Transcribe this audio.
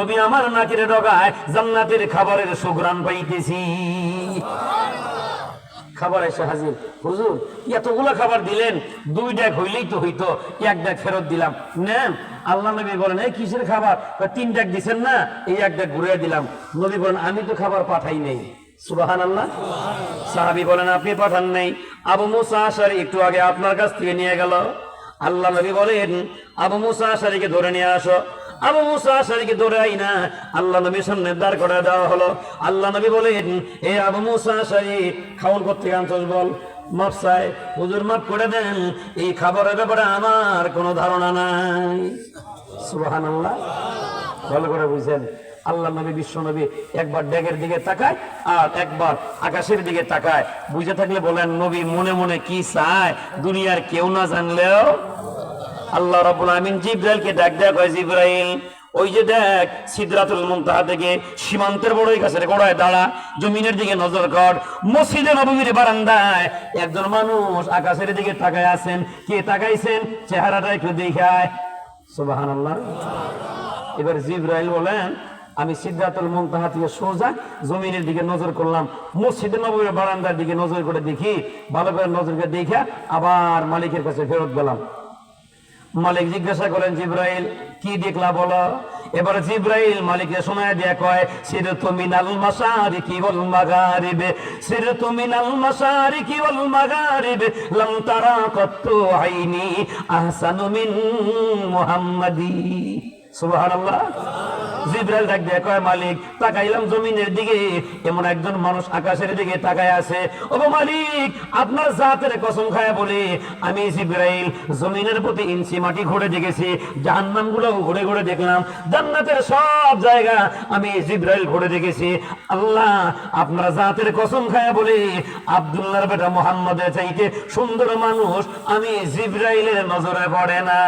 নবী আমার নাকের ডগায় জান্নাতের খাবারের সুগ্রান পাইতেছি। খাবার এসে হাজির। হুজুর, এতগুলো খাবার দিলেন, দুই ডেক হইলেই তো হইতো, এক ডেক ফেরত দিলাম। নেন, আল্লাহ নবী বলেন, এই কিসের খাবার? তিন ডেক দিছেন না, এই এক ডেক ঘুরে দিলাম। নবী বলেন, আমি তো খাবার পাঠাই নেই। সুবাহান আল্লাহ সাহাবি বলেন, আপনি পাঠান নেই। আবু মুসা আশারি একটু আগে আপনার কাছ থেকে নিয়ে গেল। আল্লাহ নবী বলেন, আবু মুসা আশারিকে ধরে নিয়ে আসো। আবু মুসা আশারিকে দৌড়াই না আল্লাহ নবীর সামনে দাঁড় করে দেওয়া হলো। আল্লাহ নবী বলেন, এ আবু মুসা আশারি খাওয়ান করতে আনছস বল। মাপ চাই হুজুর মাফ করে দেন, এই খাবারের ব্যাপারে আমার কোনো ধারণা নাই। সুবাহান আল্লাহ ভালো করে বুঝছেন আল্লাহ নবী, বিশ্ব নবী একবার ড্যাগের দিকে তাকায় আর একবার আকাশের দিকে তাকায়। বুঝে থাকলে বলেন, নবী মনে মনে কি চায়, দুনিয়ার কেউ না জানলেও আল্লাহ রাব্বুল আমিন জিব্রাইলকে ডাক দেয়া কয়, জিব্রাইল, ওই যে দেখ, সিদরাতুল মুনতাহা থেকে সীমান্তের বড়ই গাছের গোড়ায় দাঁড়া, জমিনের দিকে নজর কর। মসজিদে নববীর বারান্দায় একজন মানুষ আকাশের দিকে তাকায় আছেন। কে তাকাইছেন? চেহারাটা একটু দেখায়। সুবহানাল্লাহ। এবার জিব্রাইল বলেন, আমি সিদ্ধাতুল মুনতাহা থেকে সোজা জমিনের দিকে নজর করলাম। মসজিদে নববীর বারান্দার দিকে নজর করে দেখি। ভালো করে নজর করে দেখা আবার মালিকের কাছে ফেরত গেলাম। মালিক জিজ্ঞাসা করেন জিব্রাইল, কি দেখলা বলো? এবার জিব্রাইল মালিককে শোনায় দিয়া কয় সির তুমি নাল মাসারি কি বল মাগারিবে সির তুমি নাল মাসারি কি বল মাগারিবে, লাম তারা কত আইনি আহসানু মিন মুহাম্মাদি। সুবহানাল্লাহ। জিব্রাইল ডাক দিয়ে কয় মালিক? তাকাইলাম জমিনের দিকে, এমন একজন মানুষ আকাশের দিকে তাকায় আছে। ও মালিক, আপনার জাতের কসম খায় বলে আমি জিব্রাইল জমিনের প্রতি ইঞ্চি মাটি ঘুরে দেখেছি জাহান্নামগুলো ঘুরে ঘুরে দেখলাম। জান্নাতের সব জায়গা আমি জিব্রাইল ঘুরে দেখেছি। আল্লাহ, আপনার জাতের কসম খায় বলে আব্দুল্লাহর বেটা মোহাম্মদের চাইতে সুন্দর মানুষ আমি জিব্রাইলের নজরে পড়ে না।